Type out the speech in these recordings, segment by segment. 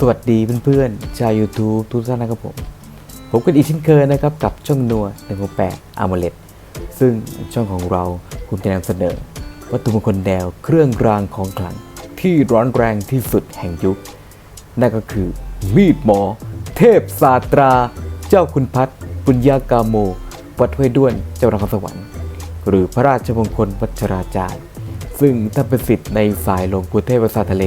สวัสดีเพื่อนๆชาว YouTube ทุกท่านนะครับผม ผมกันอีกเช่นเคยนะครับ กับช่องนัว168 a m o l e t ซึ่งช่องของเราคุณจะนำเสนอ วัตถุมงคลแนวเครื่องรางของขลัง ที่ร้อนแรงที่สุดแห่งยุค นั่นก็คือ มีดหมอ เทพศาตรา เจ้าคุณพัฒน์ปุญญากาโม วัดห้วยด้วนเจ้านครสวรรค์ หรือพระราชมงคลวัชราจารย์ ซึ่งท่านเป็นสิทธิ์ในสายหลวงปู่เทพประสาทะเล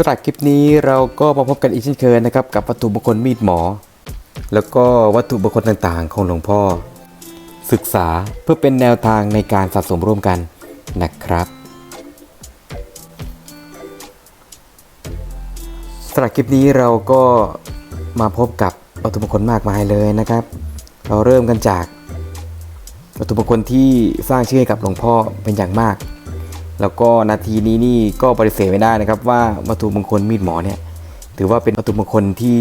สำหรับคลิปนี้เราก็มาพบกันอีกเช่นเคยนะครับ กับวัตถุมงคลมีดหมอ แล้วก็วัตถุมงคลต่างๆ ของหลวงพ่อ ศึกษาเพื่อเป็นแนวทางในการสะสมร่วมกันนะครับสำหรับคลิปนี้เราก็มาพบกับวัตถุมงคลมากมายเลยนะครับ เราเริ่มกันจากวัตถุมงคลที่สร้างชื่อให้กับหลวงพ่อเป็นอย่างมาก แล้วก็นาทีนี้นี่ก็ปฏิเสธไม่ได้นะครับว่าวัตถุมงคลมีดหมอเนี่ยถือว่าเป็นวัตถุมงคลที่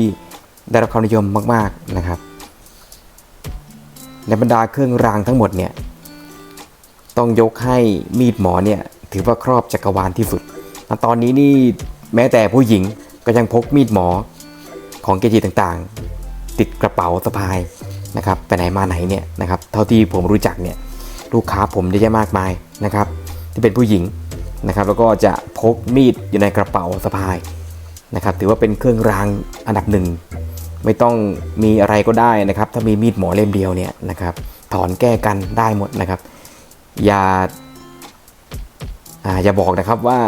ได้รับความนิยมมาก ๆนะครับ ในบรรดาเครื่องรางทั้งหมดเนี่ยต้องยกให้มีดหมอเนี่ยถือว่าครอบจักรวาลที่สุดณตอนนี้นี่แม้แต่ผู้หญิงก็ยังพกมีดหมอของเกจิต่างๆ ติดกระเป๋าสะพายนะครับไปไหนมาไหนเนี่ยนะครับเท่าที่ผมรู้จักเนี่ยลูกค้าผมเยอะแยะมากมายนะครับ ที่เป็นผู้หญิงนะครับแล้วก็จะพกมีดอยู่ในกระเป๋าสะพายนะครับถือว่าเป็นเครื่องรางอันดับหนึ่งไม่ต้องมีอะไรก็ได้นะครับ ถ้ามีมีดหมอเล่มเดียวเนี่ยนะครับถอนแก้กันได้หมดนะครับ อย่าอ่าอย่าบอกนะครับว่า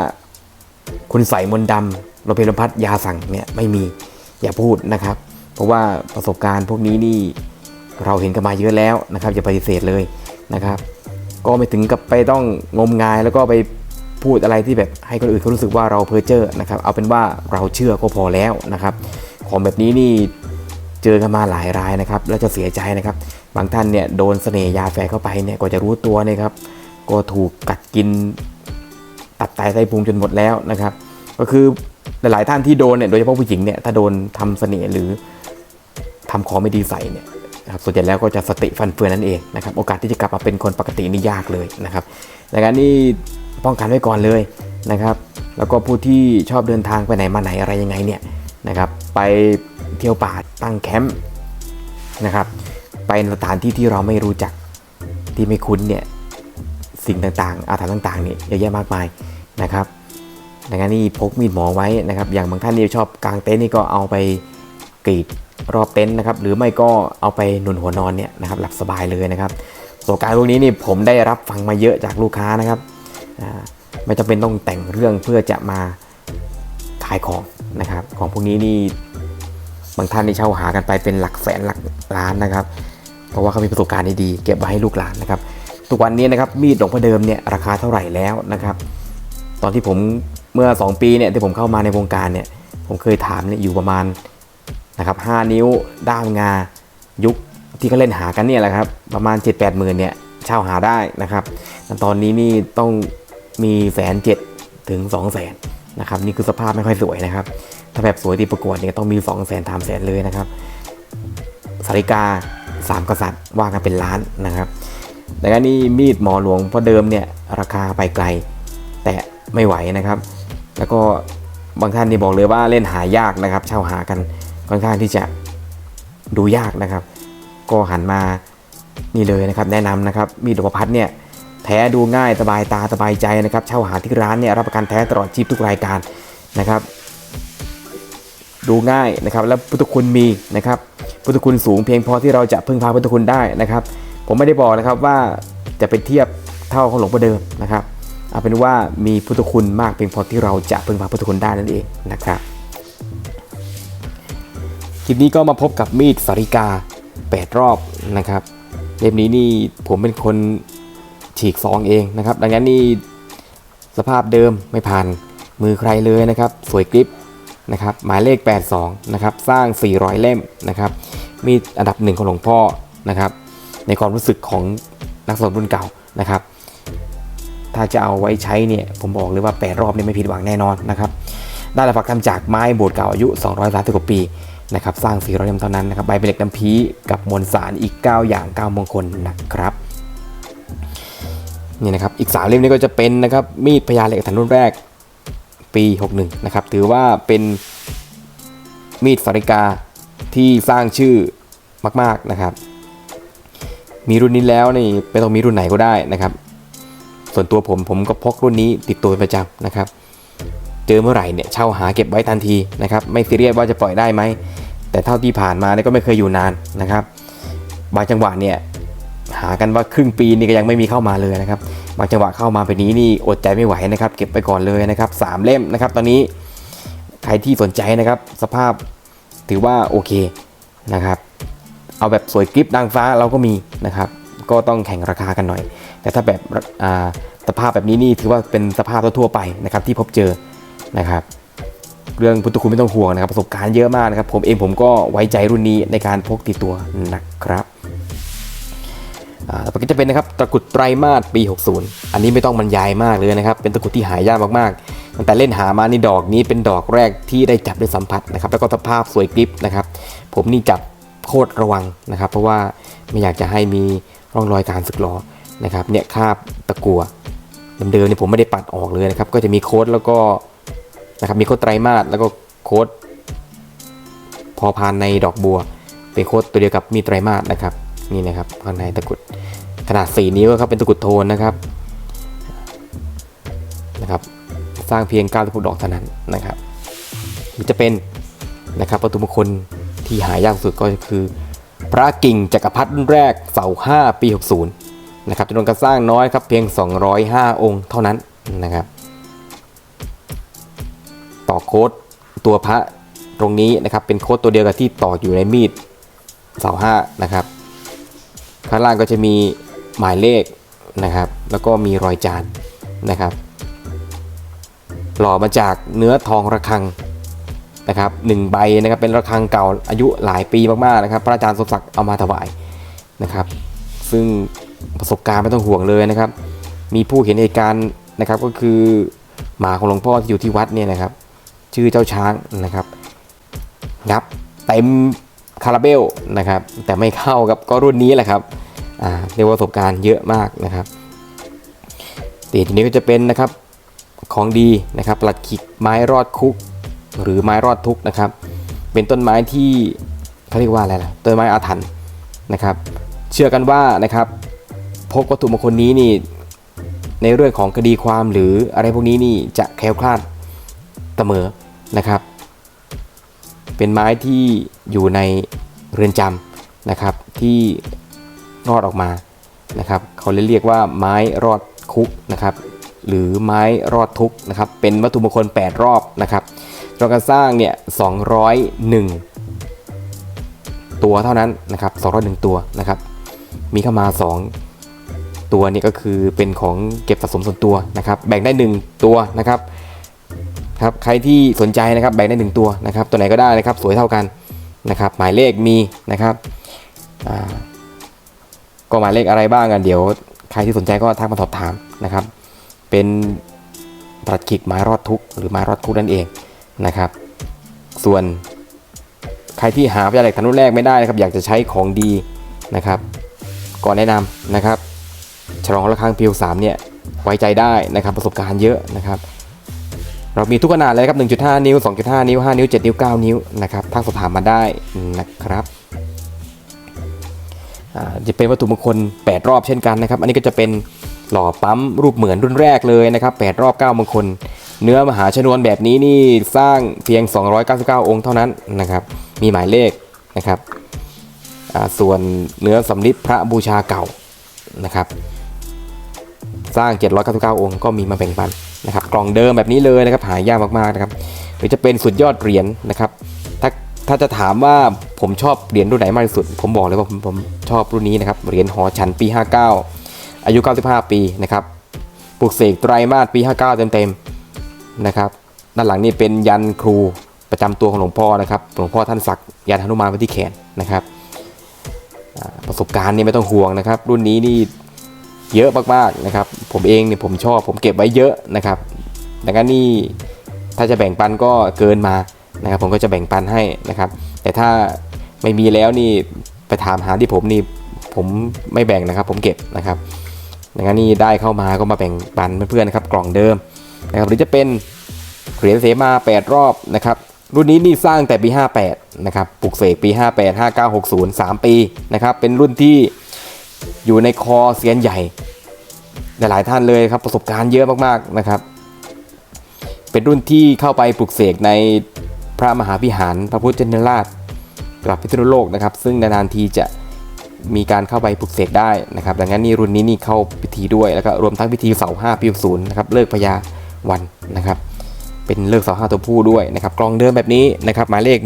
คุณใส่มนดำโรเพลพัดยาสั่งเนี่ยไม่มีอย่าพูดนะครับ เพราะว่าประสบการณ์พวกนี้นี่เราเห็นกันมาเยอะแล้วนะครับอย่าปฏิเสธเลยนะครับ ก็ไม่ถึงกับไปต้องงมงายแล้วก็ไปพูดอะไรที่แบบให้คนอื่นเขารู้สึกว่าเราเพ้อเจ้อนะครับ เอาเป็นว่าเราเชื่อก็พอแล้วนะครับ ของแบบนี้นี่เจอกันมาหลายรายนะครับ แล้วจะเสียใจนะครับ บางท่านเนี่ยโดนเสน่ห์ยาแฝงเข้าไปเนี่ยกว่าจะรู้ตัวเนี่ยครับ ก็ถูกกัดกินตับไตไส้พุงจนหมดแล้วนะครับ ก็คือหลายๆท่านที่โดนเนี่ยโดยเฉพาะผู้หญิงเนี่ยถ้าโดนทำเสน่ห์หรือทำของไม่ดีใส่เนี่ย นะครับส่วนใหญ่แล้วก็จะสติฟันเฟือนนั่นเองนะครับโอกาสที่จะกลับมาเป็นคนปกตินี่ยากเลยนะครับดังนั้นนี่ป้องกันไว้ก่อนเลยนะครับ แล้วก็ผู้ที่ชอบเดินทางไปไหนมาไหนอะไรยังไงเนี่ยนะครับไปเที่ยวป่าตั้งแคมป์นะครับไปสถานที่ที่เราไม่รู้จักที่ไม่คุ้นเนี่ยสิ่งต่างๆ อาถรรพ์ต่างๆเนี่ยเยอะแยะมากมายนะครับดังนั้นนี่พกมีดหมอไว้นะครับ อย่างบางท่านนี่ชอบกางเต็นท์นี่ก็เอาไปกรีด รอบเต็นท์นะครับหรือไม่ก็เอาไปหนุนหัวนอนเนี่ยนะครับหลับสบายเลยนะครับประสบการณ์พวกนี้นี่ผมได้รับฟังมาเยอะจากลูกค้านะครับไม่จำเป็นต้องแต่งเรื่องเพื่อจะมาขายของนะครับ ของพวกนี้นี่บางท่านนี่เช่าหากันไปเป็นหลักแสนหลักล้านนะครับ เพราะว่าเขามีประสบการณ์ดีๆเก็บไว้ให้ลูกหลานนะครับทุกวันนี้นะครับมีดหลวงพ่อเดิมเนี่ยราคาเท่าไหร่แล้วนะครับ ตอนที่ผมเมื่อ 2 ปีเนี่ยที่ผมเข้ามาในวงการเนี่ยผมเคยถามเนี่ยอยู่ประมาณ นะครับ5นิ้วด้ามงา ยุคที่เขาเล่นหากันเนี่ยแหละครับ ประมาณ 7 8หมื่นเนี่ยเช่าหาได้นะครับแต่ตอนนี้นี่ต้องมีแสนเจ็ดถึง2แสนนะครับนี่คือสภาพไม่ค่อยสวยนะครับ ถ้าแบบสวยตีประกวดเนี่ยต้องมี2องแสนสามแสนเลยนะครับสาริกาสามกษัตริย์ว่ากันเป็นล้านนะครับ แต่ก็นี่มีดหมอหลวงเพราะเดิมเนี่ยราคาไปไกล แต่ไม่ไหวนะครับ แล้วก็บางท่านนี่บอกเลยว่าเล่นหายากนะครับ เช่าหากัน ค่อนข้างที่จะดูยากนะครับ ก็หันมานี่เลยนะครับ แนะนำนะครับมีดหลวงพัดเนี่ยแท้ดูง่ายสบายตาสบายใจนะครับ เช่าหาที่ร้านเนี่ยรับประกันแท้ตลอดชีพทุกรายการนะครับ ดูง่ายนะครับ และพุทธคุณมีนะครับพุทธคุณสูงเพียงพอที่เราจะพึ่งพาพุทธคุณได้นะครับ ผมไม่ได้บอกนะครับว่าจะไปเทียบเท่าของหลวงพ่อเดิมนะครับเอาเป็นว่ามีพุทธคุณมากเพียงพอที่เราจะพึ่งพาพุทธคุณได้นั่นเองนะครับ ลิปนี้ก็มาพบกับมีดสาริกา 8 รอบนะครับเล่มนี้นี่ผมเป็นคนฉีกซองเองนะครับ ดังนั้นนี่สภาพเดิมไม่ผ่านมือใครเลยนะครับ สวยกริปนะครับหมายเลข 82 นะครับ สร้าง 400 เล่มนะครับมีดอันดับหนึ่งของหลวงพ่อนะครับ ในความรู้สึกของนักสะสมรุ่นเก่านะครับ ถ้าจะเอาไว้ใช้เนี่ย ผมบอกเลยว่า 8 รอบนี่ไม่ผิดหวังแน่นอนนะครับ ได้รับทำจากไม้โบสถ์เก่าอายุ 230กว่าปี นะครับสร้าง400เล่มเท่านั้นนะครับใบเป็นเหล็กน้ำพีกับมวลสารอีก 9 อย่าง 9 มงคลนะครับนี่นะครับอีก 3 เล่มนี้ก็จะเป็นนะครับมีดพญาเหล็กฐานรุ่นแรกปี 61 นะครับ ถือว่าเป็นมีดสาริกาที่สร้างชื่อมาก ๆ นะครับ มีรุ่นนี้แล้วนี่ไม่ต้องมีรุ่นไหนก็ได้นะครับ ส่วนตัวผมผมก็พกรุ่นนี้ติดตัวประจำนะครับ เจอเมื่อไหร่เนี่ยเช่าหาเก็บไว้ทันทีนะครับไม่ซีเรียสว่าจะปล่อยได้ไหมแต่เท่าที่ผ่านมาเนี่ยก็ไม่เคยอยู่นานนะครับบางจังหวะเนี่ยหากันว่าครึ่งปีนี่ก็ยังไม่มีเข้ามาเลยนะครับบางจังหวะเข้ามาแบบนี้นี่อดใจไม่ไหวนะครับ เก็บไปก่อนเลยนะครับสามเล่มนะครับตอนนี้ใครที่สนใจนะครับ สภาพถือว่าโอเคนะครับ เอาแบบสวยกริปนางฟ้าเราก็มีนะครับ ก็ต้องแข่งราคากันหน่อย แต่ถ้าแบบสภาพแบบนี้นี่ถือว่าเป็นสภาพทั่วไปนะครับที่พบเจอ นะครับ เรื่องพุทธคุณไม่ต้องห่วงนะครับประสบการณ์เยอะมากนะครับ ผมเองผมก็ไว้ใจรุ่นนี้ในการพกติดตัวนะครับอ่าต่อไปก็จะเป็นนะครับตะกุดไตรมาสปี 60 อันนี้ไม่ต้องบรรยายมากเลยนะครับ เป็นตะกุดที่หายากมากๆ ตั้งแต่เล่นหามานี่ดอกนี้เป็นดอกแรกที่ได้จับได้สัมผัสนะครับ แล้วก็สภาพสวยกริปนะครับ ผมนี่จับโคตรระวังนะครับ เพราะว่าไม่อยากจะให้มีร่องรอยการสึกหรอนะครับ เนี่ยคาบตะกัวเดิมๆเนี่ยผมไม่ได้ปัดออกเลยนะครับ ก็จะมีโค้ดแล้วก็ นะครับมีโค้ดไตรมาสแล้วก็โค้ดพอพานในดอกบัว เป็นโค้ดตัวเดียวกับมีไตรมาสนะครับนี่นะครับข้างในตะกุดขนาด 4 นิ้วครับเป็นตะกุดโทนนะครับนะครับ สร้างเพียง96ดอกเท่านั้นนะครับมันจะเป็นนะครับวัตถุมงคลที่หายากสุดก็คือ พระกิ่งจักรพรรดิรุ่นแรกเสา5ปี 60นะครับจำนวนการสร้างน้อยครับเพียง 205 องค์เท่านั้นนะครับ ต่อโค้ดตัวพระตรงนี้นะครับ เป็นโค้ดตัวเดียวกับที่ต่ออยู่ในมีดเสาห้านะครับ ข้างล่างก็จะมีหมายเลขนะครับ แล้วก็มีรอยจานนะครับ หล่อมาจากเนื้อทองระฆังนะครับหนึ่งใบนะครับเป็นระฆังเก่าอายุหลายปีมากๆนะครับ พระอาจารย์สมศักดิ์เอามาถวายนะครับ ซึ่งประสบการณ์ไม่ต้องห่วงเลยนะครับ มีผู้เห็นเหตุการณ์นะครับก็คือหมาของหลวงพ่อที่อยู่ที่วัดเนี่ยนะครับ ชื่อเจ้าช้างนะครับงับเต็มคาราเบลนะครับแต่ไม่เข้ากับก็รุ่นนี้แหละครับเรียกว่าประสบการณ์เยอะมากนะครับตีทีนี้ก็จะเป็นนะครับของดีนะครับปลัดขิกไม้รอดคุก หรือไม้รอดทุกนะครับ เป็นต้นไม้ที่เขาเรียกว่าอะไรล่ะต้นไม้อาถรรพ์นะครับ เชื่อกันว่านะครับพกวัตถุมงคลนี้นี่ในเรื่องของคดีความหรืออะไรพวกนี้นี่จะแคล้วคลาดเสมอ นะครับ เป็นไม้ที่อยู่ในเรือนจำนะครับที่รอดออกมานะครับเขาเลยเรียกว่าไม้รอดคุกนะครับหรือไม้รอดทุกนะครับเป็นวัตถุมงคล 8 รอบนะครับเราการสร้างเนี่ย201 ตัวเท่านั้นนะครับ201 ตัวนะครับมีเข้ามา 2 ตัวนี่ก็คือเป็นของเก็บสะสมส่วนตัวนะครับแบ่งได้ 1 ตัวนะครับ ครับใครที่สนใจนะครับแบ่งได้หนึ่งตัวนะครับ ตัวไหนก็ได้นะครับ สวยเท่ากันนะครับ หมายเลขมีนะครับก็หมายเลขอะไรบ้างกันเดี๋ยวใครที่สนใจก็ทักมาสอบถามนะครับ เป็นปรัดขิกไม้รอดทุกหรือไม้รอดทุกนั่นเองนะครับ ส่วนใครที่หาพยาเหล็กทะนุแรกไม่ได้นะครับ อยากจะใช้ของดีนะครับก่อนแนะนำนะครับ ฉลองระฆังพิว3เนี่ยไว้ใจได้นะครับประสบการณ์เยอะนะครับ เรามีทุกขนาดเลยครับ 1.5 นิ้ว 2.5 นิ้ว 5 นิ้ว 7 นิ้ว 9 นิ้วนะครับทักสอบถามมาได้นะครับจะเป็นวัตถุมงคล 8 รอบเช่นกันนะครับ อันนี้ก็จะเป็นหล่อปั๊มรูปเหมือนรุ่นแรกเลยนะครับ 8 รอบ 9 มงคล เนื้อมหาชนวนแบบนี้นี่สร้างเพียง 299 องค์เท่านั้นนะครับ มีหมายเลขนะครับ ส่วนเนื้อสำริดพระบูชาเก่านะครับ สร้าง 799 องค์ก็มีมาแบ่งปันนะครับกล่องเดิมแบบนี้เลยนะครับหายากมากๆนะครับหรือจะเป็นสุดยอดเหรียญนะครับถ้าถ้าจะถามว่าผมชอบเหรียญรุ่นไหนมากที่สุด ผมบอกเลยว่าผมผมชอบรุ่นนี้นะครับเหรียญหอฉันปี 59 อายุ 95 ปีนะครับปลูกเสกไตรมาสปี 59 เต็มๆนะครับด้านหลังนี่เป็นยันครูประจำตัวของหลวงพ่อนะครับหลวงพ่อท่านสักยันหนุมานไว้ที่แขนนะครับประสบการณ์นี่ไม่ต้องห่วงนะครับ รุ่นนี้นี่ เยอะมากๆนะครับ ผมเองเนี่ยผมชอบผมเก็บไว้เยอะนะครับดังนั้นนี่ถ้าจะแบ่งปันก็เกินมานะครับ ผมก็จะแบ่งปันให้นะครับ แต่ถ้าไม่มีแล้วนี่ไปถามหาที่ผมนี่ผมไม่แบ่งนะครับ ผมเก็บนะครับดังนั้นนี่ได้เข้ามาก็มาแบ่งปันเพื่อนๆนะครับ กล่องเดิมนะครับหรือจะเป็นเหรียญเสมา 8 รอบนะครับรุ่นนี้นี่สร้างแต่ปี 58 นะครับ ปลุกเสกปี 58 5960 3 ปีนะครับ เป็นรุ่นที่ อยู่ในคอเซียนใหญ่ หลายๆท่านเลยครับประสบการณ์เยอะมากๆนะครับ เป็นรุ่นที่เข้าไปปลุกเสกในพระมหาวิหารพระพุทธเจนราชกลับพิษณุโลกนะครับ ซึ่งนานๆทีจะมีการเข้าไปปลุกเสกได้นะครับ ดังนั้นนี่รุ่นนี้นี่เข้าพิธีด้วยแล้วก็รวมทั้งพิธีเสาห้าปีศูนย์นะครับเลิกพญาวันนะครับ เป็นเลิกเสาห้าตัวผู้ด้วยนะครับกลองเดิมแบบนี้นะครับหมายเลข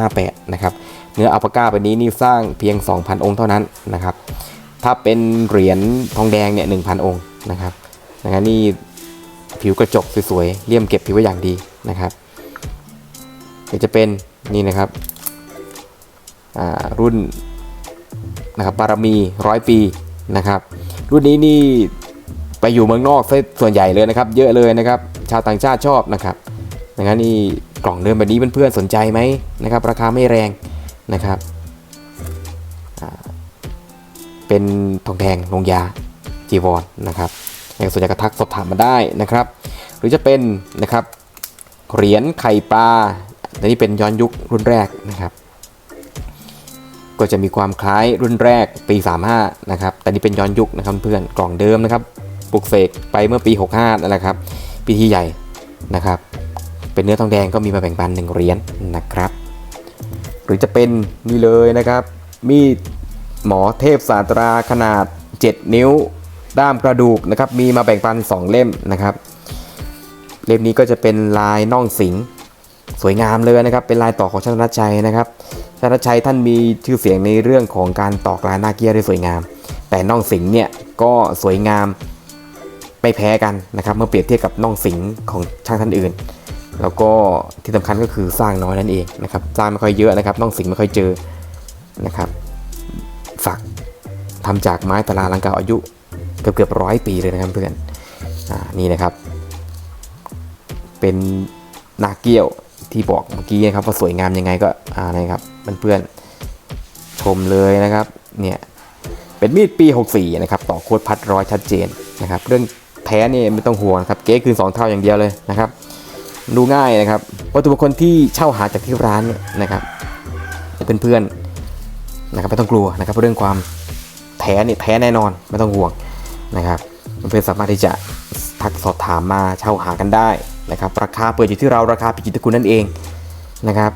1358นะครับเนื้ออัลปาก้าแบบนี้นี่สร้างเพียง 2,000 องค์เท่านั้นนะครับ ถ้าเป็นเหรียญทองแดงเนี่ยหนึ่งพันองค์นะครับนั้นนี่ผิวกระจกสวยๆเลี่ยมเก็บผิวไว้อย่างดีนะครับเดี๋ยวจะเป็นนี่นะครับอ่ารุ่นนะครับบารมีร้อยปีนะครับรุ่นนี้นี่ไปอยู่เมืองนอกซะส่วนใหญ่เลยนะครับ เยอะเลยนะครับ ชาวต่างชาติชอบนะครับดังนั้นนี่กล่องเดิมแบบนี้เพื่อนๆสนใจไหมนะครับ ราคาไม่แรงนะครับ เป็นทองแดงลงยาจีวรนนะครับอย่ากสนใจกระทักสอบถามมาได้นะครับ หรือจะเป็นนะครับเหรียญไข่ปลาอันนี้เป็นย้อนยุครุ่นแรกนะครับ ก็จะมีความคล้ายรุ่นแรกปี 35 นะครับ แต่นี่เป็นย้อนยุคนะครับเพื่อนกล่องเดิมนะครับปลุกเสกไปเมื่อปี 65นั่นแหละครับพิธีใหญ่นะครับ เป็นเนื้อทองแดงก็มีมาแบ่งปันหนึ่งเหรียญนะครับ หรือจะเป็นนี่เลยนะครับ มีด หมอเทพศาตราขนาด 7 นิ้ว ด้ามกระดูกนะครับ มีมาแบ่งปัน 2 เล่มนะครับ เล่มนี้ก็จะเป็นลายน่องสิง สวยงามเลยนะครับ เป็นลายต่อของช่างรัชชัยนะครับช่างรัชชัยท่านมีชื่อเสียงในเรื่องของการตอกลายหน้าเกียร์ได้สวยงาม แต่น่องสิงเนี่ยก็สวยงามไม่แพ้กันนะครับ เมื่อเปรียบเทียบกับน่องสิงของช่างท่านอื่น แล้วก็ที่สำคัญก็คือสร้างน้อยนั่นเองนะครับ สร้างไม่ค่อยเยอะนะครับ น่องสิงไม่ค่อยเจอนะครับ ฝักทำจากไม้ตะลาลังเก่าอายุเกือบเกือบร้อยปีเลยนะครับเพื่อนอนี่นะครับ เป็นนาเกี้ยวที่บอกเมื่อกี้นะครับว่าสวยงามยังไงก็อ่านะครับเพื่อนๆชมเลยนะครับเนี่ยเป็นมีดปี 64 นะครับ ต่อโคตรพัดร้อยชัดเจนนะครับ เรื่องแท้นี่ไม่ต้องห่วงครับ เก๊คือ2เท่าอย่างเดียวเลยนะครับ ดูง่ายนะครับวัตถุมงคลที่เช่าหาจากที่ร้านเนี่ยนะครับเพื่อนๆ นะครับไม่ต้องกลัวนะครับเรื่องความแท้นี่แท้แน่นอนไม่ต้องห่วงนะครับเพื่อนสามารถที่จะทักสอบถามมาเช่าหากันได้นะครับราคาเปิดอยู่ที่เราราคาพิจิตรคุณนั่นเองนะครับ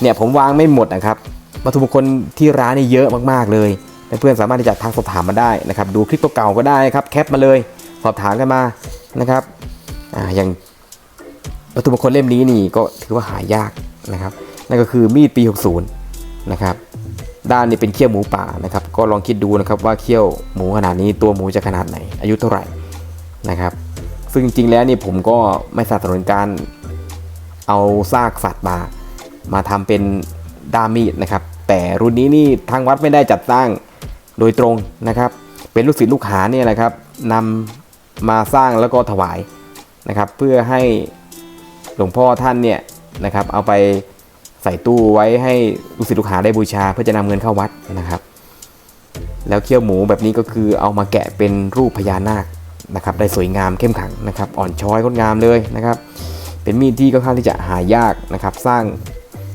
เนี่ยผมวางไม่หมดนะครับวัตถุมงคลที่ร้านนี่เยอะมากๆเลยเพื่อนสามารถที่จะทักสอบถามมาได้นะครับดูคลิปเก่าก็ได้ครับแคปมาเลยสอบถามกันมานะครับอ่าอย่างวัตถุมงคลเล่มนี้นี่ก็ถือว่าหายากนะครับนั่นก็คือมีดปี 60 นะครับ ด้านนี้เป็นเขี้ยวหมูป่านะครับ ก็ลองคิดดูนะครับว่าเขี้ยวหมูขนาดนี้ตัวหมูจะขนาดไหน อายุเท่าไหร่นะครับซึ่งจริงๆแล้วนี่ผมก็ไม่สนับสนุนการเอาซากสัตว์มา มาทำเป็นด้ามมีดนะครับ แต่รุ่นนี้นี่ทางวัดไม่ได้จัดสร้างโดยตรงนะครับ เป็นลูกศิษย์ลูกหาเนี่ยแหละครับนำมาสร้างแล้วก็ถวายนะครับ เพื่อให้หลวงพ่อท่านเนี่ยนะครับเอาไป ใส่ตู้ไว้ให้ลูกศิษย์ลูกหาได้บูชาเพื่อจะนำเงินเข้าวัดนะครับ แล้วเคี่ยวหมูแบบนี้ก็คือเอามาแกะเป็นรูปพญานาคนะครับ ได้สวยงามเข้มขังนะครับ อ่อนช้อยงดงามเลยนะครับ เป็นมีดที่ค่อนข้างที่จะหายากนะครับ สร้าง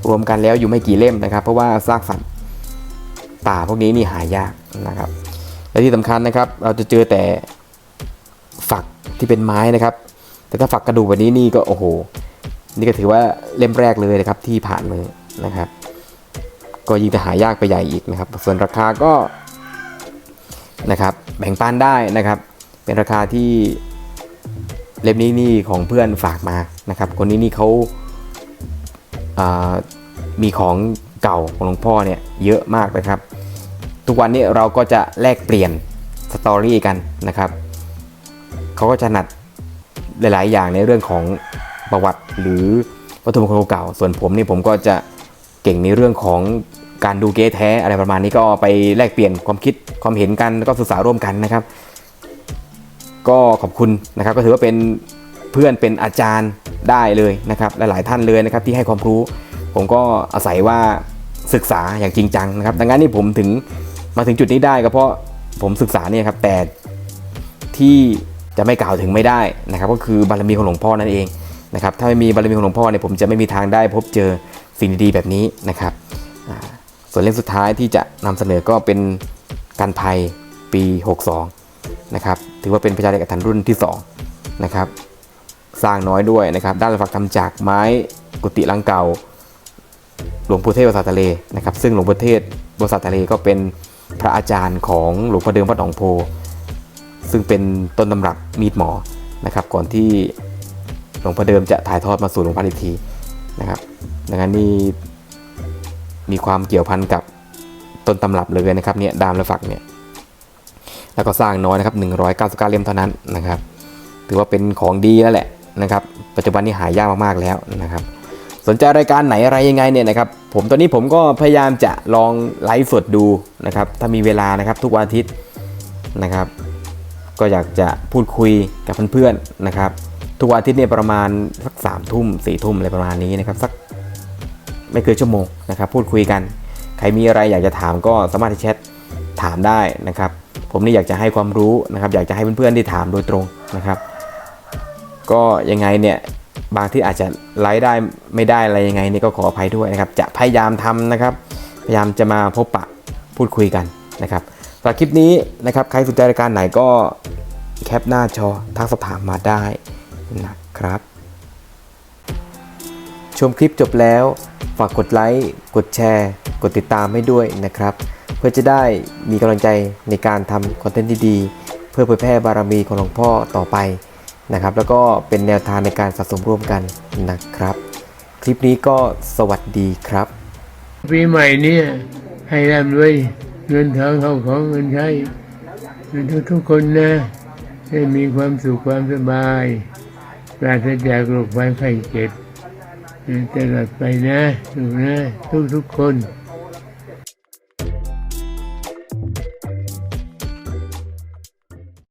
รวมกันแล้วอยู่ไม่กี่เล่มนะครับ เพราะว่าซากสัตว์ป่าพวกนี้นี่หายากนะครับ และที่สำคัญนะครับ เราจะเจอแต่ฝักที่เป็นไม้นะครับ แต่ถ้าฝักกระดูกแบบนี้นี่ก็โอ้โห นี่ก็ถือว่าเล่มแรกเลยนะครับที่ผ่านมือนะครับ ก็ยิ่งจะหายากไปใหญ่อีกนะครับ ส่วนราคาก็นะครับแบ่งปันได้นะครับ เป็นราคาที่เล่มนี้นี่ของเพื่อนฝากมานะครับ คนนี้นี่เขาอ่ามีของเก่าของหลวงพ่อเนี่ยเยอะมากนะครับ ทุกวันนี้เราก็จะแลกเปลี่ยนสตอรี่กันนะครับเขาก็จะนัดหลาย ๆ อย่างในเรื่องของ ประวัติหรือวัตถุมงคลเก่า ส่วนผมนี่ผมก็จะเก่งในเรื่องของการดูเก๊แท้อะไรประมาณนี้ก็ไปแลกเปลี่ยนความคิดความเห็นกันแล้วก็ศึกษาร่วมกันนะครับ ก็ขอบคุณนะครับ ก็ถือว่าเป็นเพื่อนเป็นอาจารย์ได้เลยนะครับหลายๆท่านเลยนะครับที่ให้ความรู้ ผมก็อาศัยว่าศึกษาอย่างจริงจังนะครับดังนั้นนี่ผมถึงมาถึงจุดนี้ได้ก็เพราะผมศึกษาเนี่ยครับแต่ที่จะไม่กล่าวถึงไม่ได้นะครับ ก็คือบารมีของหลวงพ่อนั่นเอง นะครับถ้าไม่มีบารมีของหลวงพ่อเนี่ยผมจะไม่มีทางได้พบเจอสิ่งดีๆแบบนี้นะครับส่วนเล่มสุดท้ายที่จะนำเสนอก็เป็นการภัยปี 62นะครับถือว่าเป็นประชาธิปไตยรุ่นที่2นะครับสร้างน้อยด้วยนะครับด้านหลักทำจากไม้กุฏิลังเก่า หลวงปู่เทศวัดสาทะเลนะครับซึ่งหลวงปู่เทศวัดสาทะเลก็เป็นพระอาจารย์ของหลวงพ่อเดิมวัดหนองโพ ซึ่งเป็นต้นตำรับมีดหมอนะครับก่อนที่ ลวงพ่อเดิมจะถ่ายทอดมาสู่หลวงพ่ออีกทีนะครับ ดังนั้นนี่มีความเกี่ยวพันกับต้นตำรับเลยนะครับเนี่ยดามและฝักเนี่ยแล้วก็สร้างน้อยนะครับ199 เล่มเท่านั้นนะครับ ถือว่าเป็นของดีแล้วแหละนะครับ ปัจจุบันนี้หายากมากๆแล้วนะครับ สนใจรายการไหนอะไรยังไงเนี่ยนะครับ ผมตอนนี้ผมก็พยายามจะลองไลฟ์สดดูนะครับ ถ้ามีเวลานะครับทุกวันอาทิตย์นะครับ ก็อยากจะพูดคุยกับเพื่อนๆนะครับ ทุกอาทิตย์เนี่ยประมาณสักสามทุ่มสี่ทุ่มอะไรประมาณนี้นะครับสักไม่เกินชั่วโมงนะครับพูดคุยกัน ใครมีอะไรอยากจะถามก็สามารถที่แชทถามได้นะครับ ผมนี่อยากจะให้ความรู้นะครับ อยากจะให้เพื่อนๆที่ถามโดยตรงนะครับ ก็ยังไงเนี่ยบางที่อาจจะไลฟ์ได้ไม่ได้อะไรยังไงนี่ก็ขออภัยด้วยนะครับ จะพยายามทำนะครับ พยายามจะมาพบปะพูดคุยกันนะครับสำหรับคลิปนี้นะครับใครสนใจรายการไหนก็แคปหน้าจอทักสอบถามมาได้ นะครับ ชมคลิปจบแล้ว ฝากกดไลค์กดแชร์ กดติดตามให้ด้วยนะครับ เพื่อจะได้มีกำลังใจในการทำคอนเทนต์ที่ดีเพื่อเผยแพร่บารมีของหลวงพ่อต่อไปนะครับ แล้วก็เป็นแนวทางในการสะสมร่วมกันนะครับ คลิปนี้ก็สวัสดีครับปีใหม่เนี้ให้ร่ำรวยเงินทองเข้าของเงินใช้ทุกทุกคนนะ ให้มีความสุขความสบาย ปราศจากโรคภัยไข้เจ็บตลอดไปนะถูกนะทุกทุกคน